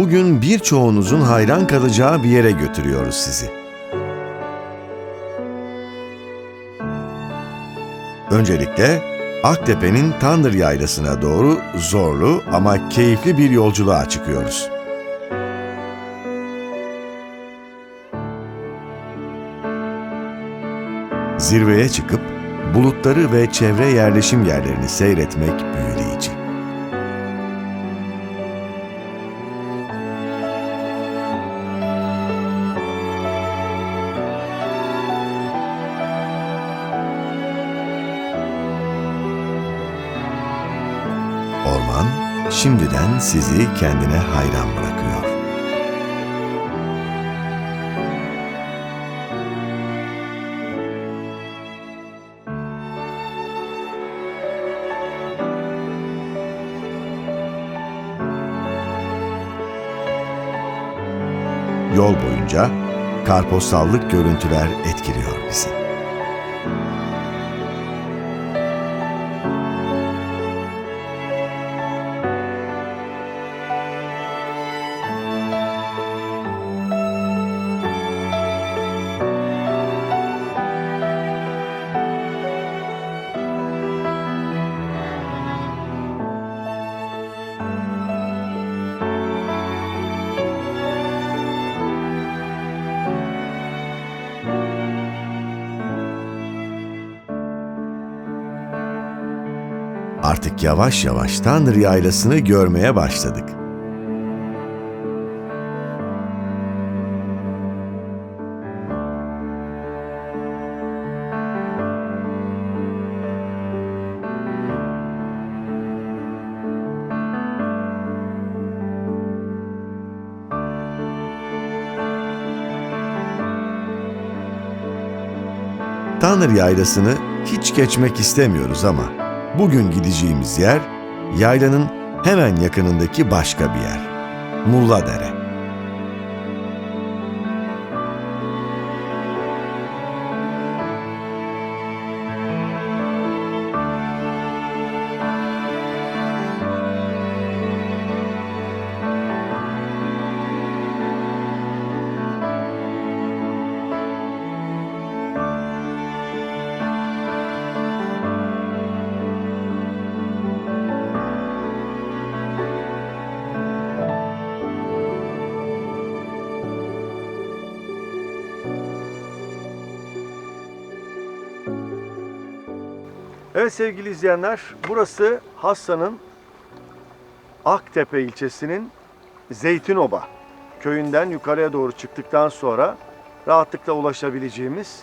bugün birçoğunuzun hayran kalacağı bir yere götürüyoruz sizi. Öncelikle Aktepe'nin Tandır Yaylası'na doğru zorlu ama keyifli bir yolculuğa çıkıyoruz. Zirveye çıkıp bulutları ve çevre yerleşim yerlerini seyretmek büyüleyici. Şimdiden sizi kendine hayran bırakıyor. Yol boyunca karposallık görüntüler etkiliyor bizi. Artık yavaş yavaş Tanrı Yaylası'nı görmeye başladık. Tanrı Yaylası'nı hiç geçmek istemiyoruz ama bugün gideceğimiz yer yaylanın hemen yakınındaki başka bir yer. Mulladere. Evet sevgili izleyenler, burası Hassa'nın Aktepe ilçesinin Zeytinoba köyünden yukarıya doğru çıktıktan sonra rahatlıkla ulaşabileceğimiz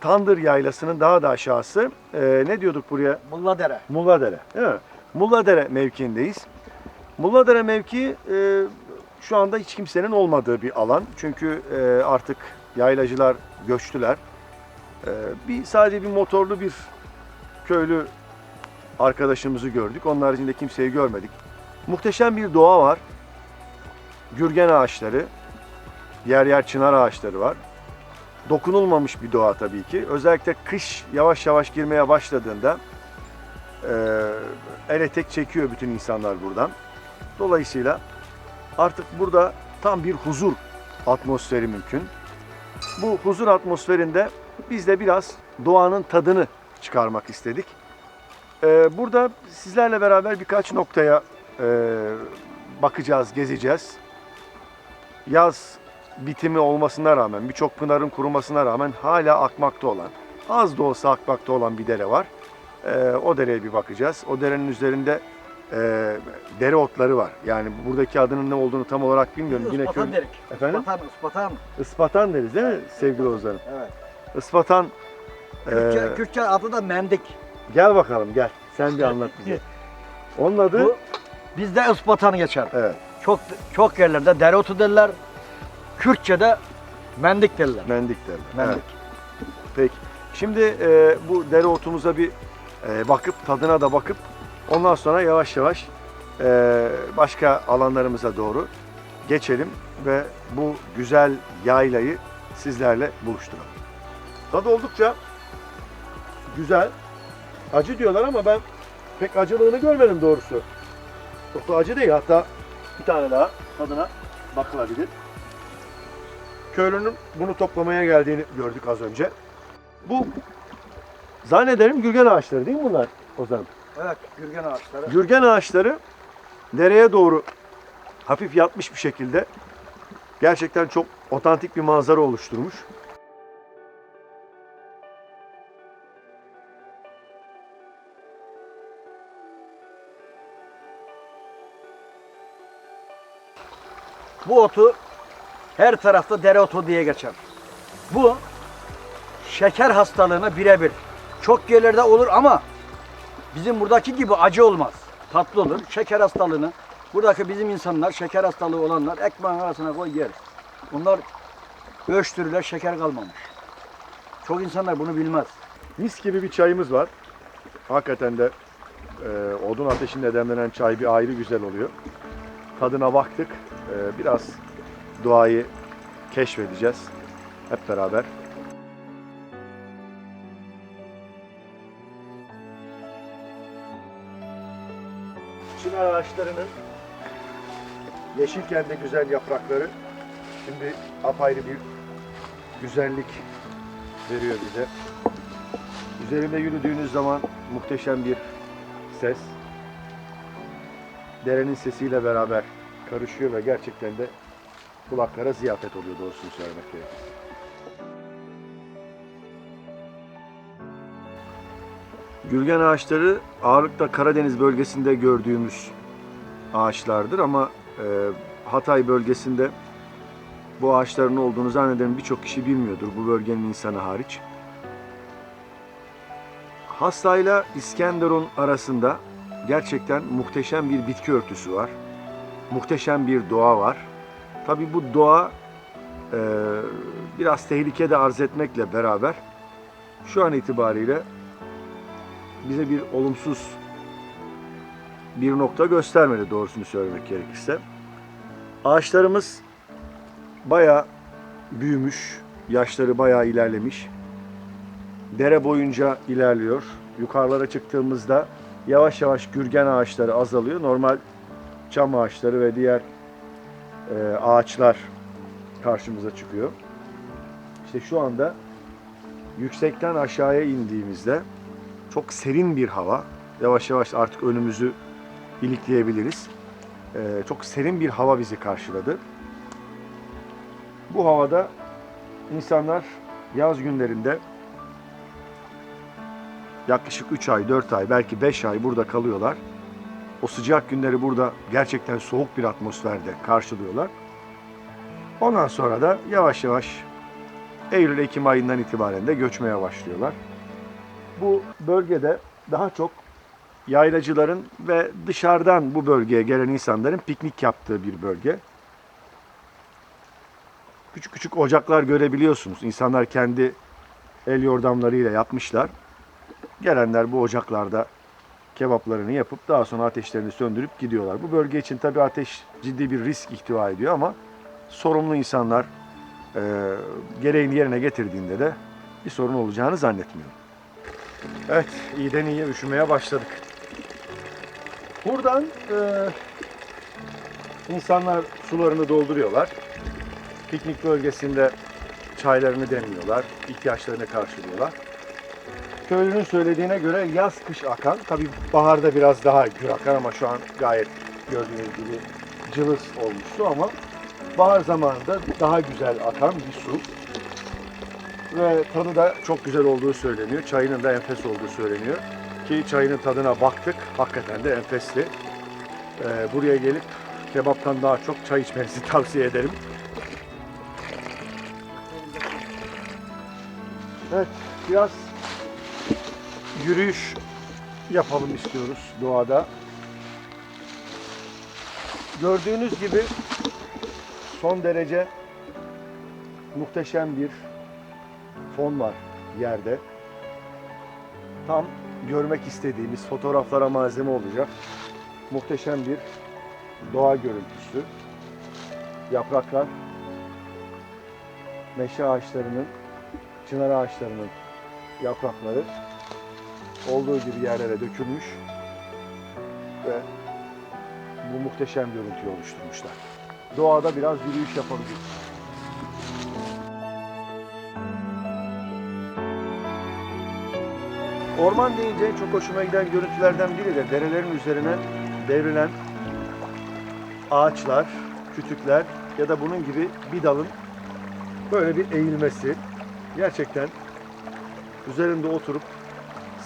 Tandır Yaylası'nın daha da aşağısı. Ee, ne diyorduk buraya? Mulladere. Mulladere. Değil mi? Mulladere mevkiindeyiz. Mulladere mevki e, şu anda hiç kimsenin olmadığı bir alan. Çünkü e, artık yaylacılar göçtüler. E, bir sadece bir motorlu bir köylü arkadaşımızı gördük. Onun haricinde kimseyi görmedik. Muhteşem bir doğa var. Gürgen ağaçları, yer yer çınar ağaçları var. Dokunulmamış bir doğa tabii ki. Özellikle kış yavaş yavaş girmeye başladığında ee, ele tek çekiyor bütün insanlar buradan. Dolayısıyla artık burada tam bir huzur atmosferi mümkün. Bu huzur atmosferinde biz de biraz doğanın tadını çıkarmak istedik. Ee, burada sizlerle beraber birkaç noktaya e, bakacağız, gezeceğiz. Yaz bitimi olmasına rağmen, birçok pınarın kurumasına rağmen hala akmakta olan, az da olsa akmakta olan bir dere var. Ee, o dereye bir bakacağız. O derenin üzerinde e, dere otları var. Yani buradaki adının ne olduğunu tam olarak bilmiyorum. Yine Ispatan köy... derik. Efendim? Ispatan, ıspatan. Ispatan deriz değil mi sevgili Ozan'ım? Evet. Ispatan. Kürtçe, e, Kürtçe adı da mendik. gel bakalım gel. Sen bir anlat bize. Onun adı... Bu bizde ıspatan geçer. Evet. Çok çok yerlerde dereotu derler. Kürtçe'de mendik derler. Mendik derler. Mendik. Evet. Peki. Şimdi e, bu dereotumuza bir e, bakıp tadına da bakıp ondan sonra yavaş yavaş e, başka alanlarımıza doğru geçelim ve bu güzel yaylayı sizlerle buluşturalım. Tadı oldukça güzel. Acı diyorlar ama ben pek acılığını görmedim doğrusu. Çok da acı değil hatta Bir tane daha tadına bakılabilir. Köylünün bunu toplamaya geldiğini gördük az önce. Bu zannederim gürgen ağaçları değil mi bunlar Ozan? Evet, gürgen ağaçları. Gürgen ağaçları dereye doğru hafif yatmış bir şekilde gerçekten çok otantik bir manzara oluşturmuş. Bu otu her tarafta dereotu diye geçer. Bu şeker hastalığına birebir. Çok yerlerde olur ama bizim buradaki gibi acı olmaz. Tatlı olur. Şeker hastalığını buradaki bizim insanlar şeker hastalığı olanlar ekmeğin arasına koy yer. Bunlar ölçtürürler şeker kalmamış. Çok insanlar bunu bilmez. Mis gibi bir çayımız var. Hakikaten de e, odun ateşinde demlenen çay bir ayrı güzel oluyor. Tadına baktık. E, biraz doğayı keşfedeceğiz hep beraber. Çınar ağaçlarının yeşilken de güzel yaprakları şimdi apayrı bir güzellik veriyor bize. Üzerinde yürüdüğünüz zaman muhteşem bir ses. Derenin sesiyle beraber karışıyor ve gerçekten de kulaklara ziyafet oluyor doğrusunu söylemek gerekirse. Gürgen ağaçları ağırlıkla Karadeniz bölgesinde gördüğümüz ağaçlardır ama e, Hatay bölgesinde bu ağaçların olduğunu zannederim birçok kişi bilmiyordur bu bölgenin insanı hariç. Hastayla İskenderun arasında gerçekten muhteşem bir bitki örtüsü var. Muhteşem bir doğa var. Tabi bu doğa e, biraz tehlike de arz etmekle beraber şu an itibariyle bize bir olumsuz bir nokta göstermedi doğrusunu söylemek gerekirse. Ağaçlarımız bayağı büyümüş, yaşları bayağı ilerlemiş dere boyunca ilerliyor. Yukarılara çıktığımızda yavaş yavaş gürgen ağaçları azalıyor. Normal çam ağaçları ve diğer e, ağaçlar karşımıza çıkıyor. İşte şu anda yüksekten aşağıya indiğimizde çok serin bir hava. Yavaş yavaş artık önümüzü ilikleyebiliriz. E, çok serin bir hava bizi karşıladı. Bu havada insanlar yaz günlerinde yaklaşık 3 ay, 4 ay, belki 5 ay burada kalıyorlar. O sıcak günleri burada gerçekten soğuk bir atmosferde karşılıyorlar. Ondan sonra da yavaş yavaş Eylül-Ekim ayından itibaren de göçmeye başlıyorlar. Bu bölgede daha çok yaylacıların ve dışarıdan bu bölgeye gelen insanların piknik yaptığı bir bölge. Küçük küçük ocaklar görebiliyorsunuz. İnsanlar kendi el yordamlarıyla yapmışlar. Gelenler bu ocaklarda kebaplarını yapıp daha sonra ateşlerini söndürüp gidiyorlar. Bu bölge için tabii ateş ciddi bir risk ihtiva ediyor ama sorumlu insanlar e, gereğini yerine getirdiğinde de bir sorun olacağını zannetmiyorum. Evet, iyiden iyiye üşümeye başladık. Buradan e, insanlar sularını dolduruyorlar. Piknik bölgesinde çaylarını demliyorlar, ihtiyaçlarını karşılıyorlar. Köylünün söylediğine göre yaz kış akan, tabi baharda biraz daha gür akar ama şu an gayet gördüğünüz gibi cılız olmuş su ama bahar zamanında daha güzel akan bir su. Ve tadı da çok güzel olduğu söyleniyor. Çayının da enfes olduğu söyleniyor. Ki çayının tadına baktık. Hakikaten de enfesti. Ee, buraya gelip kebaptan daha çok çay içmenizi tavsiye ederim. Evet, biraz yürüyüş yapalım istiyoruz doğada. Gördüğünüz gibi son derece muhteşem bir fon var yerde. Tam görmek istediğimiz fotoğraflara malzeme olacak muhteşem bir doğa görüntüsü. Yapraklar meşe ağaçlarının, çınar ağaçlarının yaprakları olduğu gibi yerlere dökülmüş ve bu muhteşem görüntüyü oluşturmuşlar. Doğada biraz yürüyüş yapabiliriz. Orman deyince çok hoşuma giden görüntülerden biri de derelerin üzerine devrilen ağaçlar, kütükler ya da bunun gibi bir dalın böyle bir eğilmesi. Gerçekten üzerinde oturup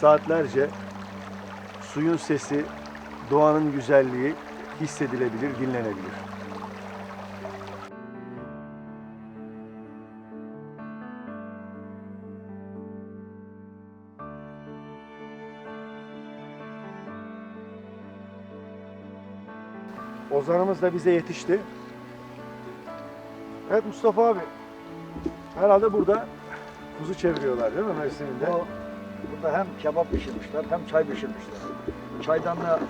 saatlerce suyun sesi, doğanın güzelliği hissedilebilir, dinlenebilir. Ozanımız da bize yetişti. Evet Mustafa abi. Herhalde burada kuzu çeviriyorlar değil mi Mersin'de? O, burada hem kebap pişirmişler hem çay pişirmişler. Çaydanla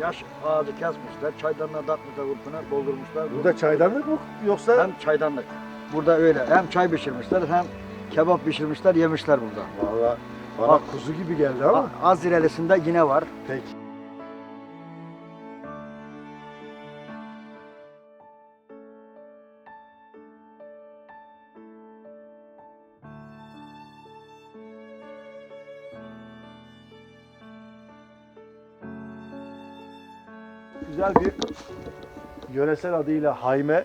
yaş ağacı kesmişler. Çaydanla tatlıda kurtuna doldurmuşlar. Burada çaydanlık mı yoksa hem çaydanlık. Burada öyle. Hem çay pişirmişler hem kebap pişirmişler yemişler burada. Valla bana Bak. kuzu gibi geldi ama. A- Az ilerisinde yine var. Peki. Güzel bir yöresel adıyla hayme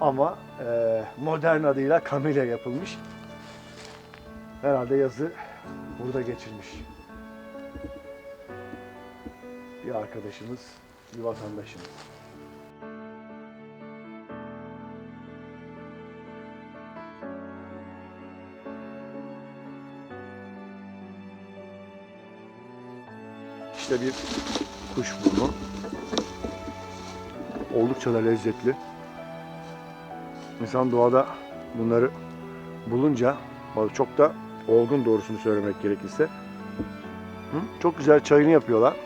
ama e, modern adıyla kamile yapılmış. Herhalde yazı burada geçirmiş. Bir arkadaşımız, bir vatandaşımız. İşte bir kuş burnu. Oldukça da lezzetli. İnsan doğada bunları bulunca çok da olgun doğrusunu söylemek gerekirse? Çok güzel çayını yapıyorlar.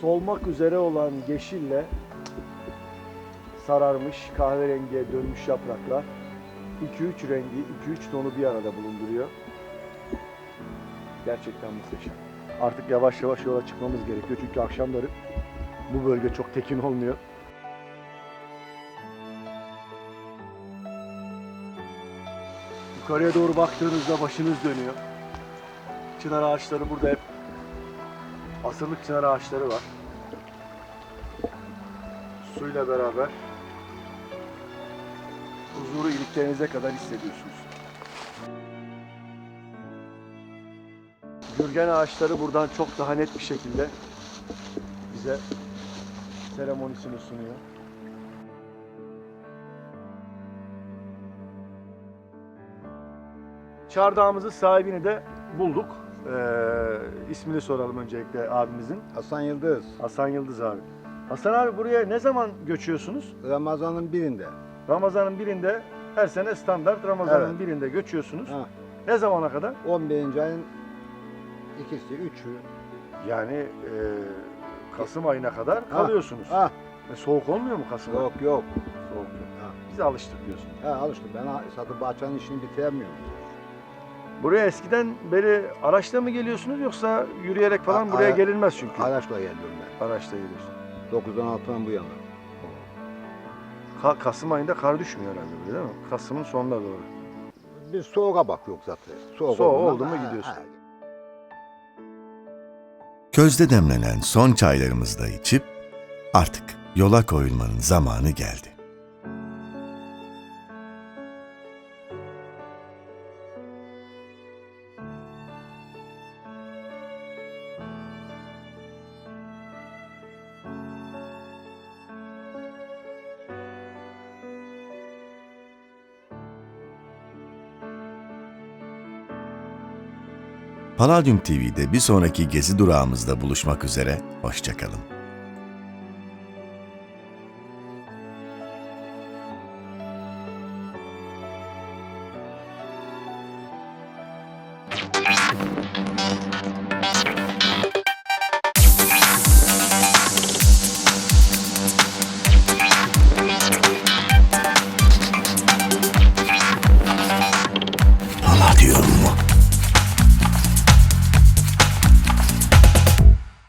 Solmak üzere olan yeşille sararmış, kahverengiye dönmüş yapraklar 2-3 rengi, 2-3 tonu bir arada bulunduruyor. Gerçekten muhteşem. Artık yavaş yavaş yola çıkmamız gerekiyor çünkü akşamları bu bölge çok tekin olmuyor. Yukarıya doğru baktığınızda başınız dönüyor. Çınar ağaçları burada hep asırlık çınar ağaçları var. Suyla beraber huzuru iliklerinize kadar hissediyorsunuz. Gürgen ağaçları buradan çok daha net bir şekilde bize seremonisini sunuyor. Çardağımızın sahibini de bulduk. Ee, ismini soralım öncelikle abimizin. Hasan Yıldız, Hasan Yıldız abi. Hasan abi buraya ne zaman göçüyorsunuz? Ramazan'ın birinde. Ramazanın birinde her sene standart Ramazanın Evet. birinde göçüyorsunuz. Ha, Ne zamana kadar? 11. ayın ikisi, üçü. Yani e, Kasım ayına kadar kalıyorsunuz. Ha, E, soğuk olmuyor mu Kasım ayı? yok yok. Soğuk yok. Ha. Biz alıştık diyorsun. Ha, alıştım. Ben ha- bahçenin işini bitiremiyorum. Buraya eskiden beri araçla mı geliyorsunuz yoksa yürüyerek falan A- buraya ara- gelinmez çünkü. Araçla geliyorum ben. Araçla geliyorsun. 9'dan 6'dan bu yana. Ka- Kasım ayında kar düşmüyor herhalde burada değil mi? Kasım'ın sonuna doğru. Biz soğuğa bak yok zaten. Soğuk, Soğuk oldu mu Ha, gidiyorsun. ha. Közde demlenen son çaylarımızı da içip artık yola koyulmanın zamanı geldi. Palladium TV'de bir sonraki gezi durağımızda buluşmak üzere, hoşçakalın.